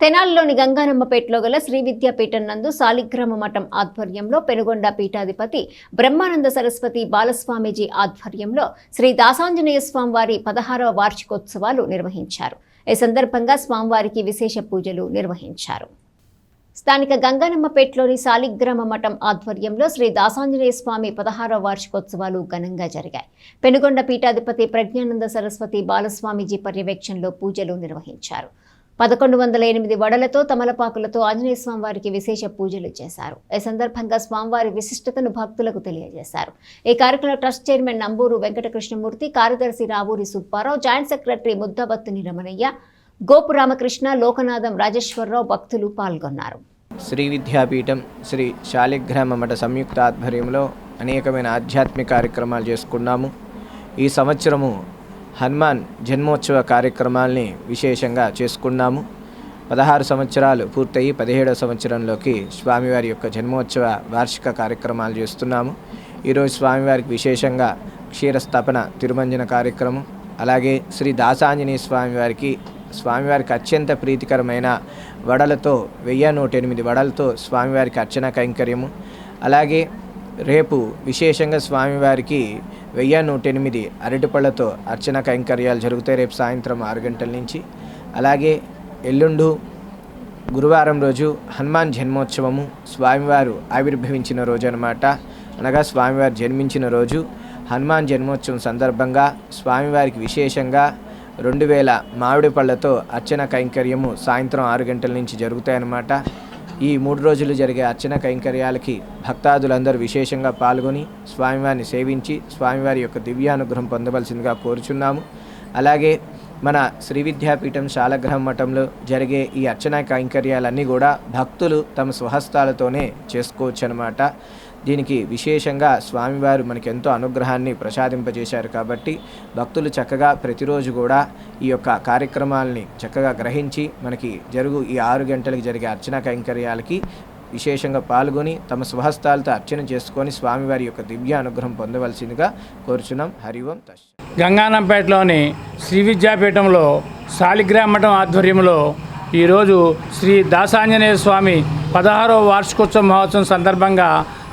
తెనాలిలోని గంగానమ్మపేటలో గల శ్రీ విద్యాపీఠం నందు సాలిగ్రామ మఠం ఆధ్వర్యంలో పెనుగొండ పీఠాధిపతి బ్రహ్మానంద సరస్వతి బాలస్వామీజీ ఆధ్వర్యంలో శ్రీ దాసాంజనేయ స్వామివారి పదహారవ వార్షికోత్సవాలు నిర్వహించారు. ఈ సందర్భంగా స్వామివారికి విశేష పూజలు నిర్వహించారు. స్థానిక గంగానమ్మపేటలోని సాలిగ్రామ మఠం ఆధ్వర్యంలో శ్రీ దాసాంజనేయ స్వామి పదహారవ వార్షికోత్సవాలు ఘనంగా జరిగాయి. పెనుగొండ పీఠాధిపతి ప్రజ్ఞానంద సరస్వతి బాలస్వామీజీ పర్యవేక్షణలో పూజలు నిర్వహించారు. పదకొండు వందల ఎనిమిది వడలతో తమలపాకులతో ఆంజనేయ స్వామివారికి విశేష పూజలు చేశారు. ఈ సందర్భంగా స్వామివారి విశిష్టతను భక్తులకు తెలియజేశారు. ఈ కార్యక్రమంలో ట్రస్ట్ చైర్మన్ నంబూరు వెంకటకృష్ణమూర్తి కార్యదర్శి రావూరి సుబ్బారావు జాయింట్ సెక్రటరీ ముద్దబత్తుని రమణయ్య గోపు రామకృష్ణ లోకనాథం రాజేశ్వరరావు భక్తులు పాల్గొన్నారు. శ్రీ విద్యాపీఠం శ్రీ శాలిగ్రామ మఠ సంయుక్త ఆధ్వర్యంలో అనేకమైన ఆధ్యాత్మిక కార్యక్రమాలు చేసుకున్నాము. ఈ సంవత్సరము హనుమాన్ జన్మోత్సవ కార్యక్రమాల్ని విశేషంగా చేసుకున్నాము. పదహారు సంవత్సరాలు పూర్తయి పదిహేడవ సంవత్సరంలోకి స్వామివారి యొక్క జన్మోత్సవ వార్షిక కార్యక్రమాలు చేస్తున్నాము. ఈరోజు స్వామివారికి విశేషంగా క్షీరస్థాపన తిరుమంజన కార్యక్రమం అలాగే శ్రీ దాసాంజనేయ స్వామివారికి స్వామివారికి అత్యంత ప్రీతికరమైన వడలతో వెయ్యి నూట ఎనిమిది వడలతో స్వామివారికి అర్చన కైంకర్యము. అలాగే రేపు విశేషంగా స్వామివారికి వెయ్యి నూట ఎనిమిది అరటిపళ్ళతో అర్చన కైంకర్యాలు జరుగుతాయి రేపు సాయంత్రం ఆరు గంటల నుంచి. అలాగే ఎల్లుండు గురువారం రోజు హనుమాన్ జన్మోత్సవము స్వామివారు ఆవిర్భవించిన రోజు అనమాట అనగా స్వామివారు జన్మించిన రోజు హనుమాన్ జన్మోత్సవం సందర్భంగా స్వామివారికి విశేషంగా రెండు వేల మామిడి పళ్ళతో అర్చన కైంకర్యము సాయంత్రం ఆరు గంటల నుంచి జరుగుతాయన్నమాట. ఈ మూడు రోజులు జరిగే అర్చన కైంకర్యాలకి భక్తాదులందరూ విశేషంగా పాల్గొని స్వామివారిని సేవించి స్వామివారి యొక్క దివ్యానుగ్రహం పొందవలసిందిగా కోరుచున్నాము. అలాగే మన శ్రీ విద్యాపీఠం శాలగ్రహం మఠంలో జరిగే ఈ అర్చన కైంకర్యాలన్నీ కూడా భక్తులు తమ స్వహస్తాలతోనే చేసుకోవచ్చు అనమాట దీనికి విశేషంగా స్వామివారు మనకి ఎంతో అనుగ్రహాన్ని ప్రసాదింపజేశారు కాబట్టి భక్తులు చక్కగా ప్రతిరోజు కూడా ఈ యొక్క కార్యక్రమాలని చక్కగా గ్రహించి మనకి జరుగు ఈ ఆరు గంటలకు జరిగే అర్చన కైంకర్యాలకి విశేషంగా పాల్గొని తమ స్వహస్తాలతో అర్చన చేసుకొని స్వామివారి యొక్క దివ్య అనుగ్రహం పొందవలసిందిగా కోరుచున్నాం. హరి ఓం గంగానంపేటలోని శ్రీ విద్యాపీఠంలో శాలిగ్రామ మఠం ఆధ్వర్యంలో ఈరోజు శ్రీ దాసాంజనేయ స్వామి పదహారవ వార్షికోత్సవ మహోత్సవం సందర్భంగా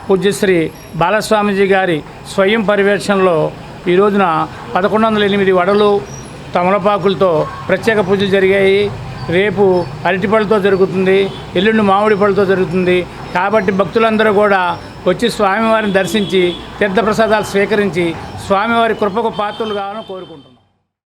పూజ్యశ్రీ బాలస్వామిజీ గారి స్వయం పర్యవేక్షణలో ఈ రోజున పదకొండు వందల ఎనిమిది వడలు తమలపాకులతో ప్రత్యేక పూజలు జరిగాయి. రేపు అరటిపళ్ళతో జరుగుతుంది ఎల్లుండి మామిడి పళ్ళతో జరుగుతుంది. కాబట్టి భక్తులందరూ కూడా వచ్చి స్వామివారిని దర్శించి తీర్థప్రసాదాలు స్వీకరించి స్వామివారి కృపకు పాత్రలు కావాలని కోరుకుంటున్నాం.